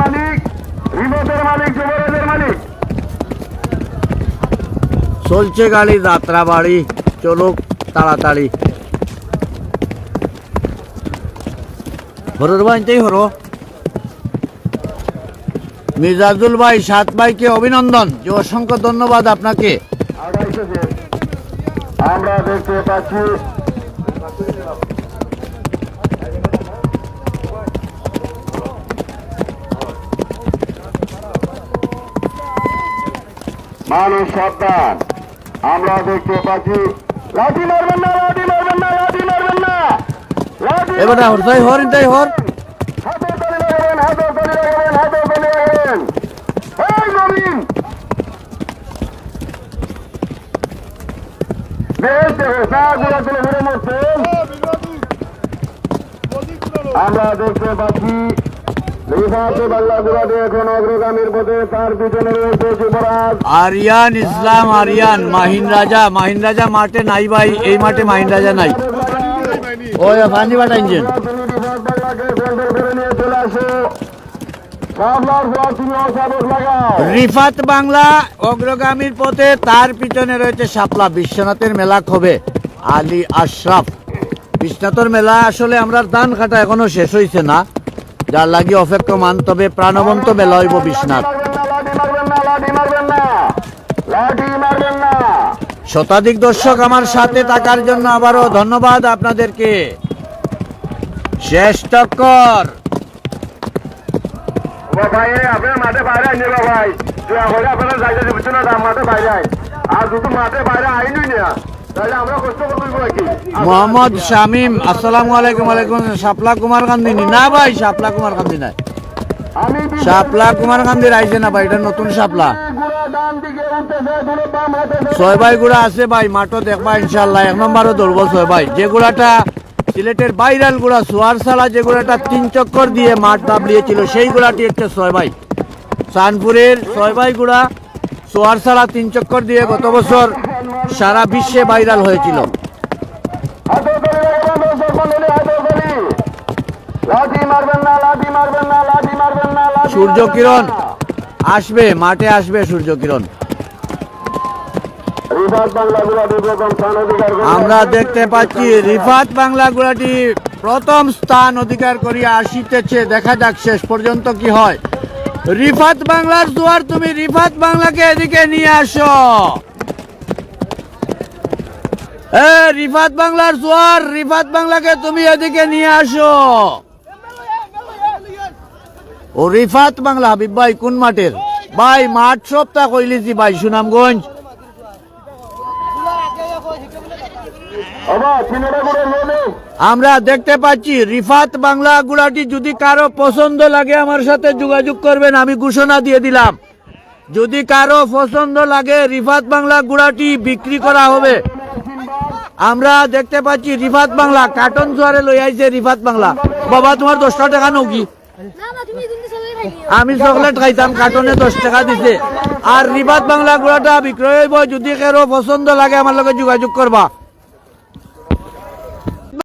মালিক। রিমোটের মালিক যুবরাজের মালিক। চলছে গাড়ি যাত্রা বাড়ি। চলুক তাড়াতাড়ি। হরর বানতেই হরো। মির্জাজুল ভাই সাত ভাইকে অভিনন্দন। যে অসংখ্য ধন্যবাদ আপনাকে। আমরা দেখতে পাচ্ছি। মানুষ সাবধান। আমরা দেখতে পাচ্ছি লাঠি মারবেন না লাঠি মারবেন না লাঠি মারবেন না। এবার হর তাই হর তাই হর হাতে তালি লাগাবেন হাতে তালি লাগাবেন হাতে তালি লাগাবেন এই নবীন! বেশ দেখো সাগুলা তুলে ঘুরে মরছেন। আমরা দেখতে পাচ্ছি রিফাতে বাংলা এখন অগ্রগামীর পথে তার পিছনে রয়েছে যুবরাজ। আরিয়ান ইসলাম আরিয়ান মাহিন রাজা মাহিন রাজা মাঠে নাই ভাই এই মাঠে মাহিন রাজা নাই। ওই ফানি বাটা ইঞ্জিন। রিফাত বাংলা অগ্রগামীর পথে তার পিছনে রয়েছে শাপলা বিশ্বনাথের মেলা কবে আলী আশরাফ। বিশ্বনাথের মেলা আসলে আমরা দান কাটা এখনও শেষ হয়েছে না। যার লাগি অপেক্ষমান তবে প্রাণবন্ত হইব বিশ্বনাথ। শতাধিক দর্শক আমার সাথে থাকার জন্য আবারও ধন্যবাদ আপনাদেরকে। শেষ টক্কর ভাই। আপনার মাঠে বাইরে আর দুটো মাঠে বাইরে আইনি না মোহাম্মদ শামিম আসসালামু আলাইকুম আলাইকুম শাপলা কুমার গান্ধী না? ভাই শাপলা কুমার গান্ধী নাই। শাপলা কুমার গান্ধীর আইছে না ভাই এটা নতুন শাপলা। ছয় ভাই গুড়া আছে ভাই মাঠও দেখবা ইনশাল্লাহ এক নম্বরও ধরবো ছয় ভাই যে গুড়াটা সিলেটের বাইরাল গুড়া সোয়ার সালা যে গুড়াটা তিন চক্কর দিয়ে মাঠ দাবলিয়েছিল সেই গুড়াটি হচ্ছে ছয় ভাই সানপুরের ছয় ভাই গুড়া সোয়ার সালা তিন চক্কর দিয়ে গত বছর সারা বিশ্বে ভাইরাল হয়েছিল। সূর্য কিরণ আসবে, মাঠে আসবে সূর্য কিরণ আমরা দেখতে পাচ্ছি, রিফাত বাংলা গুড়াটি প্রথম স্থান অধিকার করিয়া আসিতেছে। দেখা যাক শেষ পর্যন্ত কি হয়। রিফাত বাংলার জোয়ার, তুমি রিফাত বাংলাকে এদিকে নিয়ে আসো। রিফাত বাংলার জোয়ার, রিফাত বাংলাকে তুমি এদিকে নিয়ে আসো। ও রিফাত বাংলা, হাবিব ভাই, কোন মাঠের? ভাই, মাঠ সপ্তাহ কইলিছি ভাই, সুনামগঞ্জ। আমরা দেখতে পাচ্ছি, রিফাত বাংলা গুড়াটি যদি কারও পছন্দ লাগে আমার সাথে যোগাযোগ করবেন, আমি ঘোষণা দিয়ে দিলাম। যদি কারও পছন্দ লাগে, রিফাত বাংলা গুড়াটি বিক্রি করা হবে। আমরা দেখতে পাচ্ছি রিফাত বাংলা কার্টন জোয়ারে লই আইছে রিফাত বাংলা। বাবা তোমার দশটা টাকা নৌকি আমি চকলেট খাইতাম কার্টনে দশ টাকা দিছে। আর রিফাত বাংলা গুড়াটা বিক্রয় হইব যদি কারও পছন্দ লাগে আমার লগে যোগাযোগ করবা।